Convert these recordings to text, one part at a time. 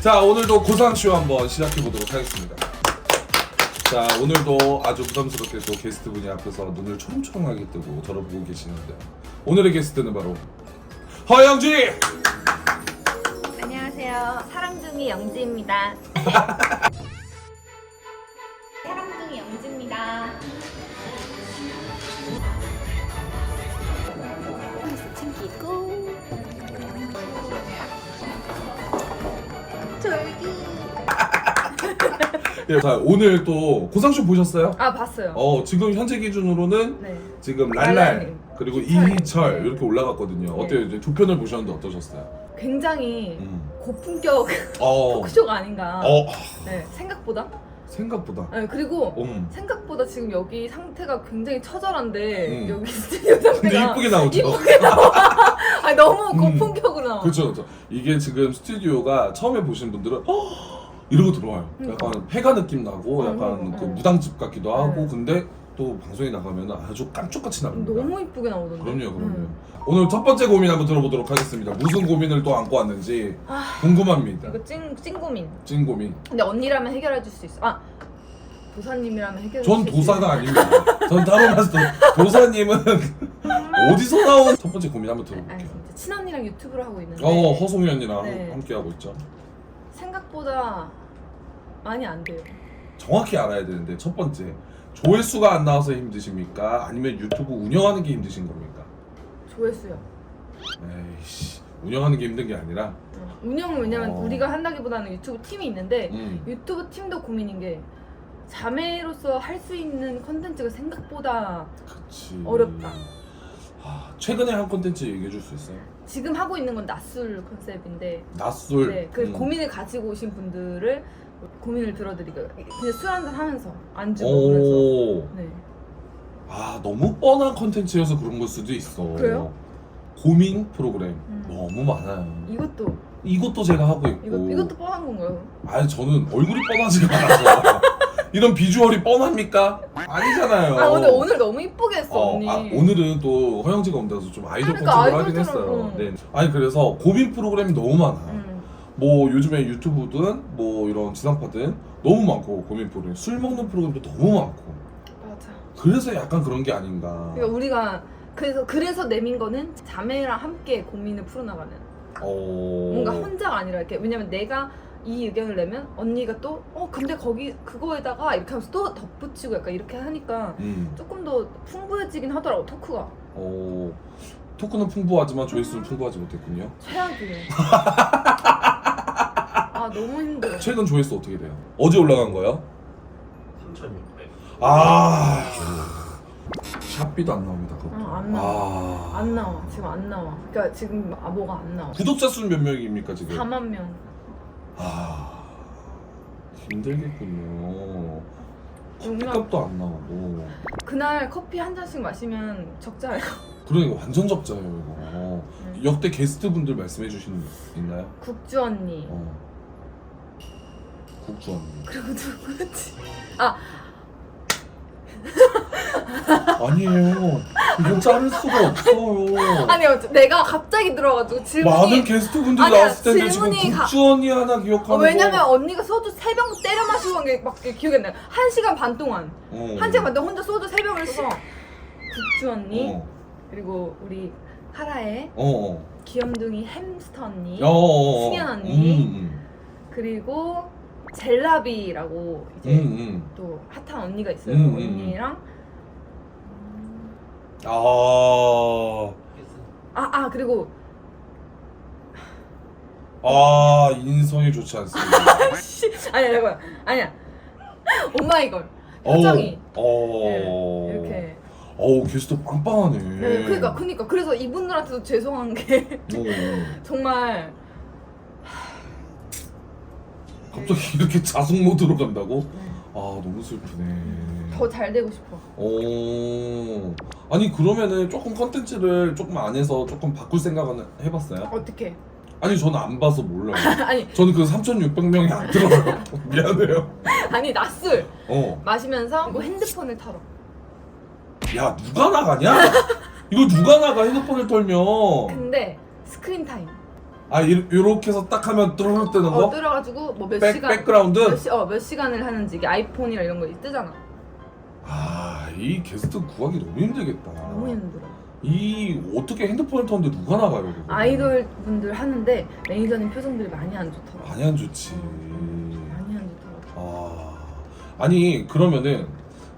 자 오늘도 고상쇼 한번 시작해 보도록 하겠습니다. 자 오늘도 아주 부담스럽게 또 게스트 분이 앞에서 눈을 초롱초롱하게 뜨고 저를 보고 계시는데 오늘의 게스트는 바로 허영지. 안녕하세요. 사랑둥이 영지입니다. 예, 자 오늘 또 고상쇼 보셨어요? 아 봤어요. 어 지금 현재 기준으로는 네. 지금 랄랄 랄랄님. 그리고 이희철. 이희철 네. 이렇게 올라갔거든요. 네. 어때요? 이제 두 편을 보셨는데 어떠셨어요? 굉장히 음. 고품격 어. 토크쇼가 아닌가. 어 네, 생각보다. 생각보다. 네, 그리고 음. 생각보다 지금 여기 상태가 굉장히 처절한데 음. 여기 스튜디오 상태가 이쁘게 나오죠. 이쁘게 나와. 아니, 너무 음. 고품격으로 나와. 그렇죠, 그렇죠. 이게 지금 스튜디오가 처음에 보시는 분들은 어! 이러고 들어와요. 그러니까. 약간 폐가 느낌 나고 음, 약간 음, 그 음. 무당집 같기도 하고 네. 근데 또 방송에 나가면 아주 깜짝같이 나옵니다. 너무 이쁘게 나오던데. 그럼요, 그럼요. 음. 오늘 첫 번째 고민 한번 들어보도록 하겠습니다. 무슨 고민을 또 안고 왔는지 아, 궁금합니다. 이거 찐, 찐 고민. 찐 고민. 근데 언니라면 해결해 줄 수 있어. 아, 도사님이라면 해결해 전 줄수 있어. 도사가 아닙니다. 전 다른 말씀 도사님은 어디서 나온 첫 번째 고민 한번 아, 들어볼게요. 진짜 친언니랑 유튜브를 하고 있는데 어 허송이 언니랑 네. 함께 하고 있죠. 생각보다 많이 안 돼요. 정확히 알아야 되는데 첫 번째 조회수가 안 나와서 힘드십니까? 아니면 유튜브 운영하는 게 힘드신 겁니까? 조회수요. 에이씨 운영하는 게 힘든 게 아니라 어, 운영은 왜냐면 어. 우리가 한다기보다는 유튜브 팀이 있는데 음. 유튜브 팀도 고민인 게 자매로서 할 수 있는 컨텐츠가 생각보다 그치 어렵다. 아, 최근에 한 콘텐츠 얘기해 줄 수 있어요? 지금 하고 있는 건 낮술 컨셉인데 낮술 네, 그 음. 고민을 가지고 오신 분들을 고민을 들어드리고 그냥 술 한잔 하면서 안주 먹으면서 오. 네. 아 너무 뻔한 콘텐츠여서 그런 걸 수도 있어 그래요? 고민 프로그램 음. 너무 많아요 이것도 이것도 제가 하고 있고 이것 이것도 뻔한 건가요? 아니 저는 얼굴이 뻔하지가 않아서 이런 비주얼이 뻔합니까? 아니잖아요 아 근데 오늘 너무 이쁘게 했어 어, 언니. 아, 오늘은 또 허영지가 온다서 좀 아이돌 그러니까 컨셉을 하긴 아이돌처럼, 했어요. 응. 네. 아니 그래서 고민 프로그램이 너무 많아. 음. 뭐 요즘에 유튜브든 뭐 이런 지상파든 너무 많고 고민 프로그램, 술 먹는 프로그램도 너무 많고. 맞아. 그래서 약간 그런 게 아닌가. 그러니까 우리가 그래서 그래서 내민 거는 자매랑 함께 고민을 풀어나가는. 어. 뭔가 혼자가 아니라 이렇게 왜냐면 내가 이 의견을 내면 언니가 또 어 근데 거기 그거에다가 이렇게 하면서 또 덧붙이고 약간 이렇게 하니까 음. 조금 더 풍부해지긴 하더라고 토크가 어. 토크는 풍부하지만 조회수는 풍부하지 못했군요. 최악이에요. 아. 최근 조회수 어떻게 돼요? 어제 올라간 거요? 3,600. 아. 샵비도 안 나옵니다. 그것도. 어, 안 나와. 아. 안 나와 지금 안 나와. 그러니까 지금 아 뭐가 안 나와. 구독자 수는 몇 명입니까 지금? 4만 명. 아 힘들겠군요. 뭔가 값도 안 나오고. 그날 커피 한 잔씩 마시면 적자예요. 그러니까 완전 적자예요 이거. 네. 역대 게스트 분들 말씀해 주시는 거 있나요? 국주 언니. 어. 언니. 그리고 누구지? 아니에요. 이거 자를 수가 없어요. 아니 내가 갑자기 들어가지고 질문이 많은 게스트 분들 아니야, 나왔을 텐데 지금 질문이 가- 국주 언니 하나 기억하는 어, 왜냐면 거. 언니가 소주 세 병 때려 마시고 한게막 기억이 안 나요. 한 시간 반 동안 어. 한 시간 반 동안 혼자 소주 세 병을 써. 국주 언니 어. 그리고 우리 하라의 어. 귀염둥이 햄스터 언니 어. 어. 승현 언니. 음, 그리고 젤라비라고 음. 이제 음, 음. 또 핫한 언니가 있어요. 음, 그 음, 언니랑 아. 아 아 그리고 아 인성이 좋지 않습니다. 씨 아니야 잠깐 아니야 오마이걸 표정이 어. 네, 이렇게 어우 게스트 빵빵하네. 네, 그러니까 그러니까 그래서 이분들한테도 죄송한 게 어. 정말 갑자기 이렇게 자숙 모드로 간다고? 아 너무 슬프네. 더 잘 되고 싶어. 오. 아니 그러면은 조금 컨텐츠를 조금 안 해서 조금 바꿀 생각은 해봤어요? 어떻게? 아니 저는 안 봐서 몰라요. 아니 저는 그 3,600명이 안 들어요. 미안해요. 아니 낮술 어. 마시면서 이거 핸드폰을 털어. 야 누가 나가냐? 이거 누가 나가 핸드폰을 털면? 근데 스크린 타임 아 이- 이렇게 해서 딱 하면 뚜루룩 뜨는 거? 어 뜨려가지고 뭐 몇 백, 시간 백그라운드? 몇, 시, 어, 몇 시간을 하는지 이게 아이폰이랑 이런 거 뜨잖아. 아 이 게스트 구하기 너무 힘들겠다 너무 힘들어. 이 어떻게 핸드폰을 터는데 누가 나가요 그거? 아이돌 분들 하는데 매니저님 표정들이 많이 안 좋더라고. 많이 안 좋지 많이 안 좋더라고. 아 아니 그러면은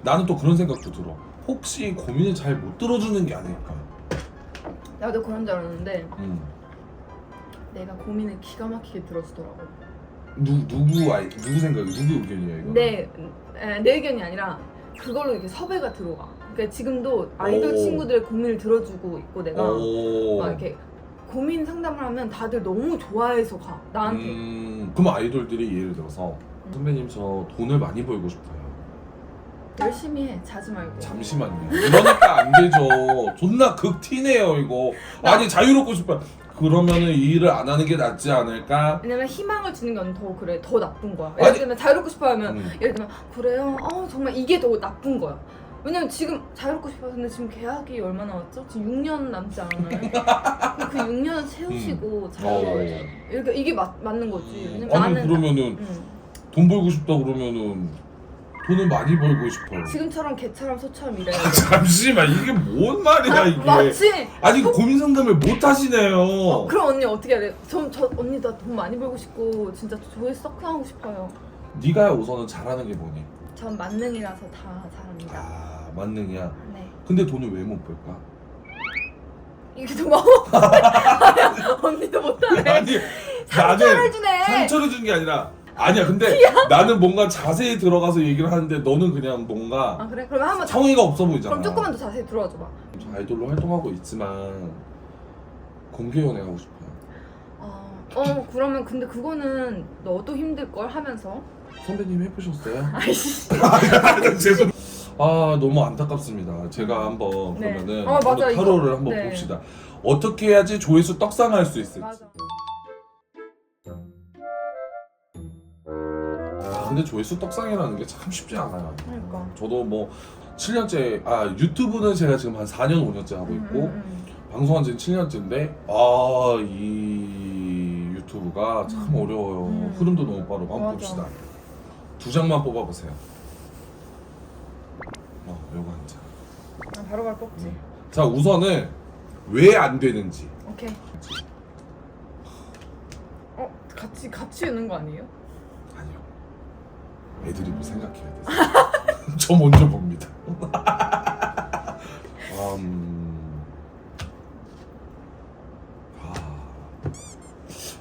나는 또 그런 생각도 들어 혹시 고민을 잘 못 들어주는 게 아닐까 나도 그런 줄 알았는데 음. 내가 고민을 기가 막히게 들어주더라고. 누, 누구 아이 누구 생각이 누구 의견이야 이거 내, 에, 내 의견이 아니라 그걸로 이렇게 섭외가 들어가. 그러니까 지금도 아이돌 오. 친구들의 고민을 들어주고 있고 내가 오. 막 이렇게 고민 상담을 하면 다들 너무 좋아해서 가 나한테. 음, 그럼 아이돌들이 예를 들어서 선배님 저 돈을 많이 벌고 싶어요. 열심히 해 자지 말고. 잠시만요. 이러니까 안 되죠. 존나 극티네요 이거. 아니 자유롭고 싶어요. 그러면은 이 일을 안 하는 게 낫지 않을까? 왜냐면 희망을 주는 건 더 그래 더 나쁜 거야. 아니- 예를 들면 자유롭고 싶어 하면 음. 예를 들면 그래요. 어 정말 이게 더 나쁜 거야. 왜냐면 지금 자유롭고 근데 지금 계약이 얼마 남았죠? 지금 6년 남지 않아요? 그 6년을 채우시고 자유롭고 어. 이렇게 이게 맞, 맞는 거지. 왜냐면 아니 나는 그러면은 음, 돈 벌고 싶다 그러면은 돈을 많이 벌고 싶어요. 지금처럼 개처럼 소처럼 일해야 아, 돼. 잠시만 이게 뭔 말이야 아, 이게? 맞지? 아니 고민 상담을 못 하시네요. 어, 그럼 언니 어떻게 해야 돼? 저, 저 언니 나 돈 많이 벌고 싶고 진짜 조회수 서클 하고 싶어요. 네가 우선은 잘하는 게 뭐니? 전 만능이라서 다 잘합니다. 아 만능이야. 네. 근데 돈을 왜 못 벌까? 이게 좀 마음 언니도 못하네. 아니 상처를 주네. 상처를 준 게 아니라 아니야 근데 나는 뭔가 자세히 들어가서 얘기를 하는데 너는 그냥 뭔가 아 그래? 그러면 한번 성의가 없어 보이잖아 그럼 조금만 더 자세히 들어와 줘봐. 저 아이돌로 활동하고 있지만 공개 연애 하고 싶어요 어, 어 그러면 근데 그거는 너도 힘들 걸 하면서. 선배님 해보셨어요? 아이씨. 죄송 아 너무 안타깝습니다 제가 한번 네. 그러면은 어, 맞아, 오늘 이거. 타로를 한번 네. 봅시다 어떻게 해야지 조회수 떡상할 수 있을지 맞아. 근데 조회수 떡상이라는 게 참 쉽지 않아요 그러니까. 저도 뭐 7년째 아 유튜브는 제가 지금 한 4년 5년째 하고 있고 음, 음, 방송한 지는 7년째인데 아 이 유튜브가 참 음. 어려워요 음. 흐름도 너무 빠르고 한번 맞아. 봅시다 두 장만 뽑아보세요 어 요거 한장 음. 아, 바로바로 뽑지. 자 우선은 왜 안 되는지 오케이. 어 같이 같이 있는 거 아니에요? 애드립을 생각해야 돼서. 저 먼저 봅니다. 음... 아...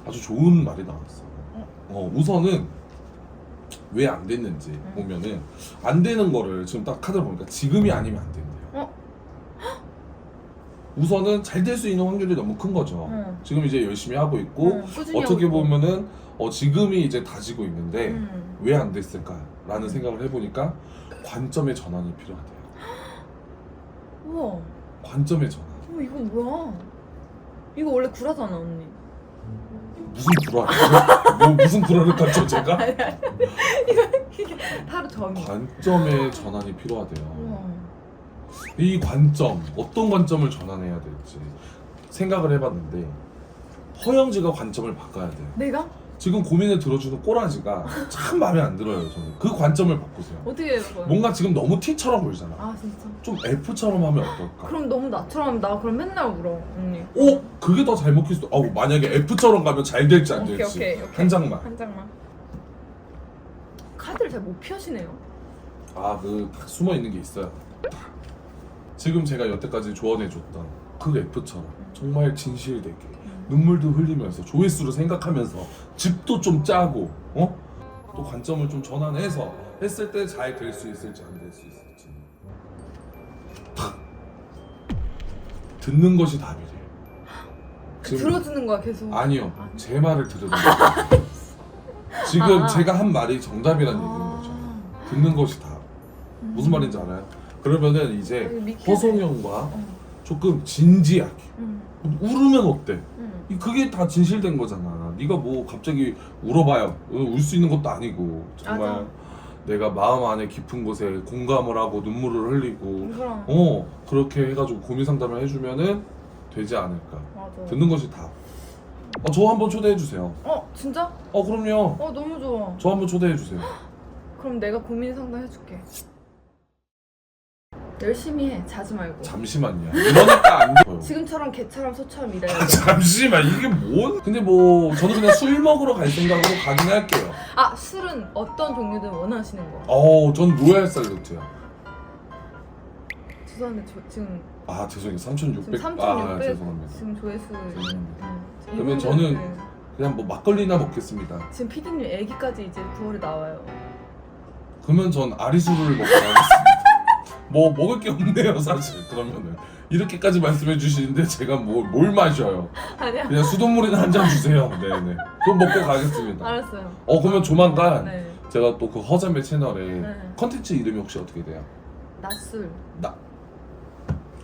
아주 좋은 말이 나왔어. 어, 우선은 왜 안 됐는지 음. 보면은 안 되는 거를 지금 딱 카드를 보니까 지금이 아니면 안 된대요 어? 우선은 잘 될 수 있는 확률이 너무 큰 거죠 응. 지금 이제 열심히 하고 있고 응, 꾸준히 어떻게 하고 있고. 보면은 어, 지금이 이제 다지고 있는데 음. 왜 안 됐을까라는 생각을 해보니까 관점의 전환이 필요하대요. 우와. 관점의 전환. 어 이거 뭐야? 이거 원래 구라잖아 언니. 무슨 불화를? 뭐 무슨 불화를 깜짝 제가? 아니 아니. 이거 이게 하루 점이. 관점의 전환이 필요하대요. 우와. 이 관점 어떤 관점을 전환해야 될지 생각을 해봤는데 허영지가 관점을 바꿔야 돼요. 내가 지금 고민을 들어주는 꼬라지가 참 마음에 안 들어요. 저는 그 관점을 바꾸세요. 어떻게 해요? 뭔가 지금 너무 T처럼 보이잖아. 아 진짜. 좀 F처럼 하면 어떨까? 그럼 너무 나처럼 하면 나 그럼 맨날 울어 언니. 어? 그게 더 잘 먹힐 수도. 어 만약에 F처럼 가면 잘 될지 안 오케이, 될지 오케이, 오케이. 한 장만. 한 장만. 카드를 잘 못 피하시네요. 아 그 숨어 있는 게 있어요. 딱. 지금 제가 여태까지 조언해줬던 그 F처럼 정말 진실되게 눈물도 흘리면서 조회수를 생각하면서 집도 좀 짜고 어? 또 관점을 좀 전환해서 했을 때 잘 될 수 있을지 안 될 수 있을지 탁. 듣는 것이 답이래요. 지금- 들어주는 거야 계속. 아니요 아. 제 말을 들으는 거예요. 지금 아. 제가 한 말이 정답이라는 얘기인 거죠. 듣는 것이 답. 무슨 말인지 알아요? 그러면은 이제 음. 허송영과 어. 조금 진지하게 응. 울으면 어때? 응. 이- 그게 다 진실된 거잖아. 네가 뭐 갑자기 울어봐요. 울 수 있는 것도 아니고 정말 맞아. 내가 마음 안에 깊은 곳에 공감을 하고 눈물을 흘리고 그럼. 어 그렇게 해가지고 고민 상담을 해주면은 되지 않을까. 맞아. 듣는 것이 답. 어, 저 한번 초대해 주세요. 어 진짜? 어 그럼요. 어 너무 좋아. 저 한번 초대해 주세요. 그럼 내가 고민 상담 해줄게. 열심히 해. 자지 말고. 잠시만요. 이러니까 안 돼요. 지금처럼 개처럼 소처럼 일해야 아, 돼. 잠시만 이게 뭔? 근데 뭐 저는 그냥 술 먹으러 갈 생각으로 가긴 할게요. 아 술은 어떤 종류든 원하시는 거. 어우 전 로얄 쌀루트요. 죄송한데 저, 지금 아 죄송해요. 지금 3,600. 3,600 아 죄송합니다. 지금 조회수. 죄송합니다. 네. 그러면 저는 네. 그냥 뭐 막걸리나 먹겠습니다. 지금 피디님 애기까지 이제 9월에 나와요. 그러면 전 아리수를 먹고 가겠습니다. 뭐 먹을 게 없네요 사실 그러면은 이렇게까지 말씀해 주시는데 제가 뭐, 뭘 마셔요 아니야. 그냥 수돗물이나 한 잔 주세요 네네 그럼 먹고 가겠습니다 알았어요. 어 그러면 조만간 네. 제가 또 그 허자매 채널에 네. 컨텐츠 이름이 혹시 어떻게 돼요? 낮술. 나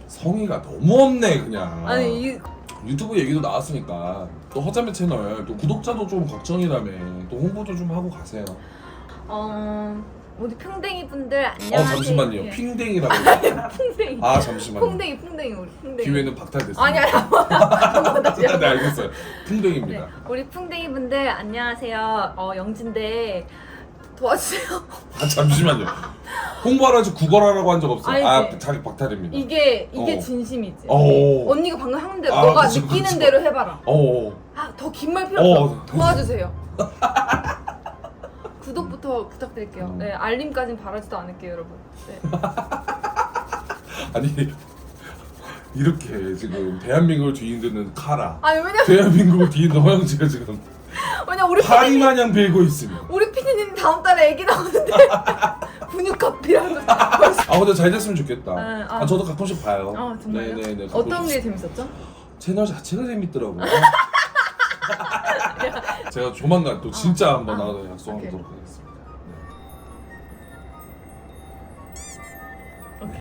성의가 너무 없네 그냥 아니 이 유튜브 얘기도 나왔으니까 또 허자매 채널 또 구독자도 좀 걱정이라며 또 홍보도 좀 하고 가세요 어. 우리 풍뎅이 분들 어 안녕하세요. 잠시만요 예. 핑댕이라고. 풍뎅이. 아 잠시만요 풍뎅이 풍뎅이 우리 풍뎅이. 기회는 박탈됐습니다 아니 아니 한번 다시 네 한번. 알겠어요. 풍뎅입니다. 네, 우리 풍뎅이 분들 안녕하세요. 어 영진데 도와주세요. 아 잠시만요. 홍보하라지 구걸하라고 한 적 없어요. 아 알지. 자기 박탈입니다. 이게 이게 어. 진심이지. 어. 언니가 방금 하는 대로 아, 너가 그쵸, 느끼는 그쵸. 대로 해봐라. 어. 아더 긴 말 필요 어, 없어. 도와주세요. 구독부터 부탁드릴게요. 음. 네 알림까진 바라지도 않을게요, 여러분. 네. 아니 이렇게 지금 대한민국을 뒤흔드는 카라, 아니 왜냐 대한민국을 뒤흔든 허영지가 지금 왜냐 우리 파리 피디님 마냥 빌고 있으면. 우리 피디님 다음 달에 애기 나오는데 분유값이라도. 아 근데 잘 됐으면 좋겠다. 아, 아. 아 저도 가끔씩 봐요. 아 정말요? 네네네. 어떤 가끔씩. 게 재밌었죠? 채널 자체가 재밌더라고요. 제가 조만간 또 진짜 아, 한번 아, 나가서 약속하도록 오케이. 하겠습니다. 네.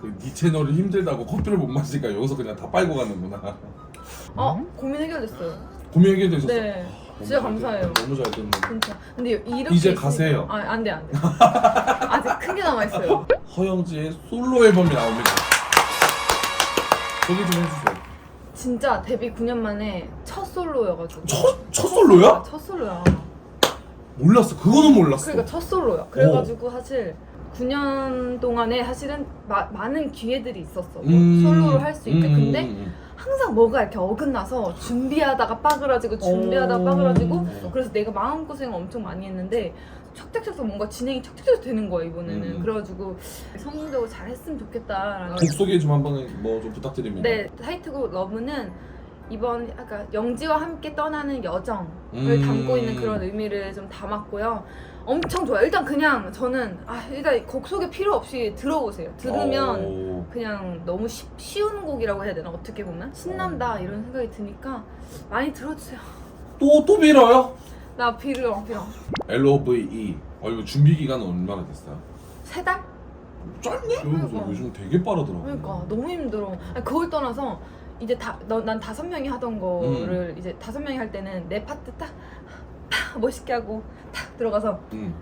그네 채널이 힘들다고 커피를 못 마시니까 여기서 그냥 다 빨고 가는구나. 어 고민 해결됐어요. 고민 해결 되셨어? 네, 진짜 감사해요. 너무 잘 됐네. 진짜. 근데 이렇게 이제 있으니까- 가세요. 아, 안 돼, 안 돼. 아직 큰 게 남아 있어요. 허영지의 솔로 앨범이 나옵니다. 소개 좀 해주세요. 진짜 데뷔 9년 만에 첫 솔로여가지고. 첫, 첫 솔로야? 첫 솔로야. 몰랐어. 그거는 몰랐어. 그러니까 첫 솔로야. 그래가지고 사실 9년 동안에 사실은 마, 많은 기회들이 있었어. 뭐 음, 솔로로 할수 있게. 음, 근데 음, 항상 뭐가 이렇게 어긋나서 준비하다가 빠그라지고 준비하다가 오. 빠그라지고 어. 그래서 내가 마음고생을 엄청 많이 했는데 척척척척 뭔가 진행이 척척척 되는 거야 이번에는 음. 그래가지고 성공적으로 잘했으면 좋겠다라는 곡 소개 좀 한번 뭐 좀 부탁드립니다. 네 타이틀곡 러브는 이번 약간 영지와 함께 떠나는 여정을 음. 담고 있는 그런 의미를 좀 담았고요 엄청 좋아요 일단 그냥 저는 아 일단 곡 소개 필요 없이 들어보세요 들으면 오. 그냥 너무 쉬, 쉬운 곡이라고 해야 되나 어떻게 보면 신난다 이런 생각이 드니까 많이 들어주세요 또, 또 빌어요? 나 비려 비려 LOVE. 어, 이거 준비 기간 은 얼마나 됐어요? 세 달? 짧네? 그러니까. 요즘 되게 빠르더라고. 그러니까 너무 힘들어 아니, 그걸 떠나서 이제 다, 너, 난 다섯 명이 하던 거를 음. 이제 다섯 명이 할 때는 내 파트 딱 파, 멋있게 하고 탁 들어가서 응.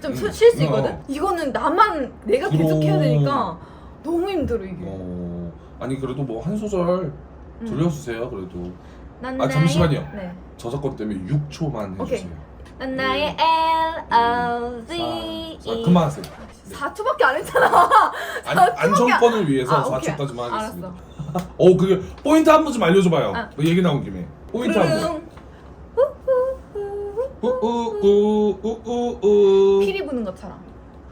좀 음. 쉴수 있거든 어. 이거는 나만 내가 계속 해야 되니까 너무 힘들어 이게 어. 아니 그래도 뭐 한 소절 음. 들려주세요. 그래도 난 아, 나의- 잠시만요. 네. 저작권 때문에 6초만 오케이. 해주세요. 난 나의 L O V E 자, 자, 그만하세요. 4초밖에 안 했잖아 안, 자, 안정권을 위해서 아, 오케이. 4초까지만 하겠습니다. 알았어 어 그게 포인트 한 번 좀 알려줘봐요. 아. 그 얘기 나온 김에 포인트 한 번. 우우우우우우. 피리 부는 것처럼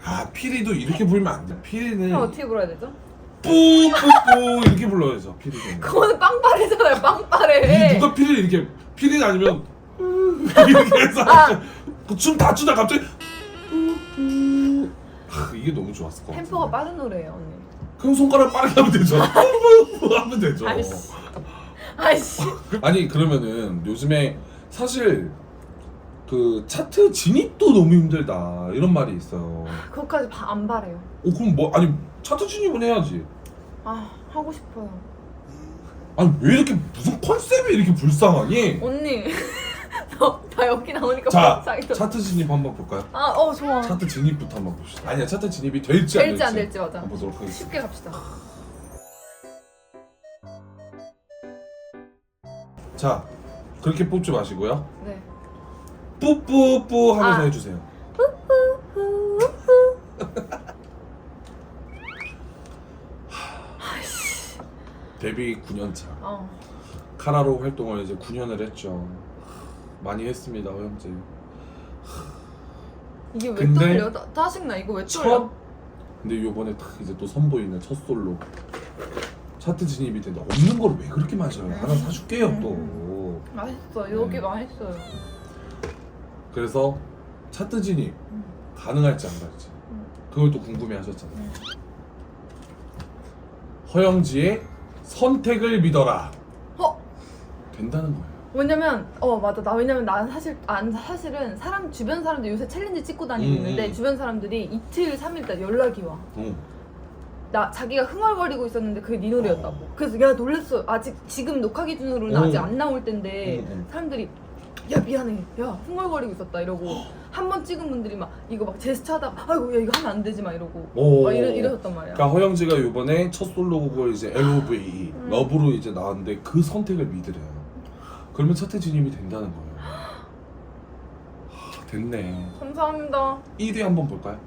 아 피리도 이렇게 불면 안 돼. 피리는 그럼 어떻게 불어야 되죠? 뿌뿌뿌 이렇게 불러야죠. 피리는. 그거는 빵빠레잖아요 빵빠레 이 누가 피리를 이렇게 피리는 아니면 이렇게 해서 아. 춤다 추다 갑자기. 아, 이게 너무 좋았을 것 같아. 템포가 빠른 노래예요 언니 그럼 손가락 빠르게 하면 되죠. 하면 되죠. 아이씨 아이씨 아니 그러면은 요즘에 사실 그 차트 진입도 너무 힘들다 이런 말이 있어요. 그것까지 바, 안 바래요 어 그럼 뭐 아니 차트 진입은 해야지. 아 하고 싶어요. 아니 왜 이렇게 무슨 컨셉이 이렇게 불쌍하니? 언니 너, 나 여기 나오니까 자 차트 진입 한번 볼까요? 아, 어 좋아. 차트 진입부터 한번 봅시다. 아니야 차트 진입이 될지 안 될지 될지 안 될지 맞아. 한번 보도록 하겠습니다. 쉽게 갑시다. 자 그렇게 뽑지 마시고요. 네. 뿌뿌뿌 하면서 아. 해주세요. 데뷔 9년 차. 어. 카라로 활동을 이제 9년을 했죠. 많이 했습니다, 허영재. 이게 왜 근데 떨려? 나- 짜증나 이거 왜첫 떨려? 근데 요번에 딱 이제 또 선보이는 첫 솔로 차트 진입이 된다. 없는 거를 왜 그렇게 마셔요? 하나 사줄게요 또. 맛있어 여기 네. 맛있어요. 그래서 차트 진입 음. 가능할지 안 갈지 음. 그걸 또 궁금해하셨잖아요. 음. 허영지의 선택을 믿어라. 어 된다는 거예요. 왜냐면 어 맞아 나 왜냐면 난 사실 안 사실은 사람 주변 사람들 요새 챌린지 찍고 다니고 음, 있는데 음. 주변 사람들이 이틀 삼일 때 연락이 와. 응. 나 자기가 흥얼거리고 있었는데 그게 네 노래였다고. 그래서 야 놀랬어. 아직 지금 녹화 기준으로는 어. 아직 안 나올 텐데 응, 응. 사람들이 야 미안해. 야 흥얼거리고 있었다 이러고 한 번 찍은 분들이 막 이거 막 제스처 하다가 아이고 야 이거 하면 안 되지 막 이러고 오. 막 이러, 이러셨단 말이야. 그러니까 허영지가 이번에 첫 솔로곡을 이제 L.O.V. 음. 러브로 이제 나왔는데 그 선택을 믿으래요. 그러면 차트 진입이 된다는 거예요. 하, 됐네. 감사합니다. 1위 한번 볼까요?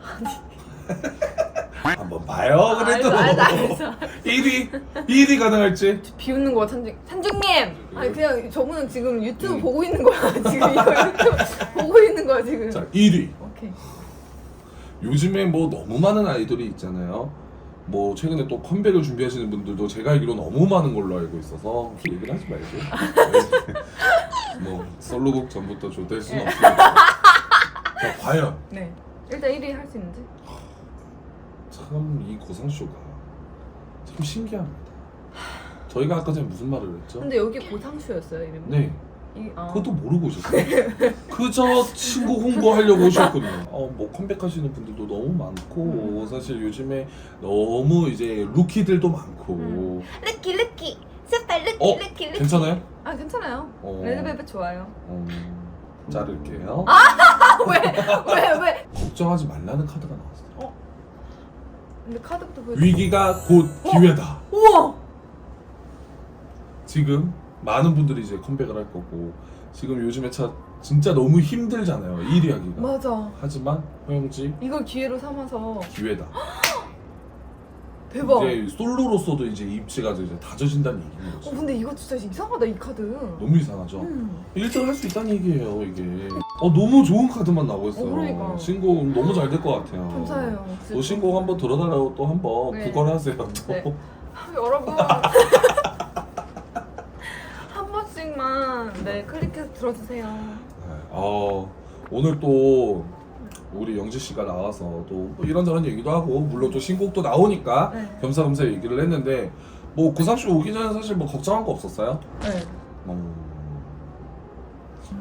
한번 봐요 그래도 알겠어, 알겠어, 알겠어. 1위 1위 가능할지 비웃는 거야 찬중 찬중님. 아니 그냥 저분은 지금 유튜브 음. 보고 있는 거야. 지금 이거 유튜브 보고 있는 거야 지금. 자 1위 오케이. 요즘에 뭐 너무 많은 아이돌이 있잖아요 뭐 최근에 또 컴백을 준비하시는 분들도 제가 알기로 너무 많은 걸로 알고 있어서 얘기를 하지 말고 뭐 솔로곡 전부터 조될 수는 없으니까 자 과연 네. 일단 1위 할 수 있는지. 참 이 고상쇼가 참 신기합니다 저희가 아까 전에 무슨 말을 했죠? 근데 여기 고상슈였어요 이름이. 네 이, 아. 그것도 모르고 오셨어요. 그저 친구 홍보하려고 오셨거든요. 어, 뭐 컴백하시는 분들도 너무 많고 사실 요즘에 너무 이제 루키들도 많고 음. 르키 르키 스파 르키 어? 르키 르키. 괜찮아요? 아 괜찮아요. 어, 레드벨벳 좋아요. 어, 자를게요. 왜 왜? 걱정하지 말라는 카드가 나왔어요. 근데 카드부터 보여. 위기가 곧 어? 기회다. 우와. 지금 많은 분들이 이제 컴백을 할 거고 지금 요즘에 차 진짜 너무 힘들잖아요. 1위 하기가. 맞아. 하지만 허영지 이걸 기회로 삼아서 기회다. 대박. 이제 솔로로서도 이제 입지가 이제 다져진다는 얘기인 거죠. 어 근데 이거 진짜 이상하다 이 카드. 너무 이상하죠. 음. 1등 할 수 있다는 얘기예요 이게. 어 너무 좋은 카드만 나오고 있어요. 어, 그러니까. 신곡 너무 잘 될 것 같아요. 감사해요. 또 신곡 한번 들어달라고 또 한번 네. 구걸 하세요. 또. 네. 아, 여러분. 한 번씩만 네 클릭해서 들어주세요. 네. 어, 오늘 또 우리 영지 씨가 나와서 또뭐 이런저런 얘기도 하고 물론 또 신곡도 나오니까 네. 겸사겸사 얘기를 했는데 뭐 고상쇼 오기 전에 사실 뭐 걱정한 거 없었어요? 네. 어...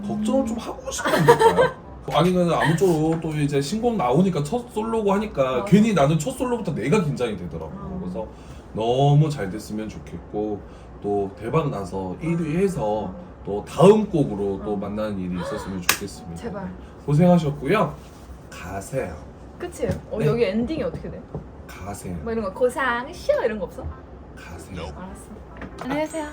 걱정을 좀 하고 싶었는데요. 아니면 아무쪼록 또 이제 신곡 나오니까 첫 솔로고 하니까 맞아. 괜히 나는 첫 솔로부터 내가 긴장이 되더라고. 아. 그래서 너무 잘 됐으면 좋겠고 또 대박 나서 1위 해서 또 다음 곡으로 또 어. 만나는 일이 있었으면 좋겠습니다. 제발. 고생하셨고요. 가세요. 끝이에요. 어 네. 여기 엔딩이 어떻게 돼? 가세요. 뭐 이런 거 고상 쇼 이런 거 없어? 가세요. 알았어. 안녕하세요.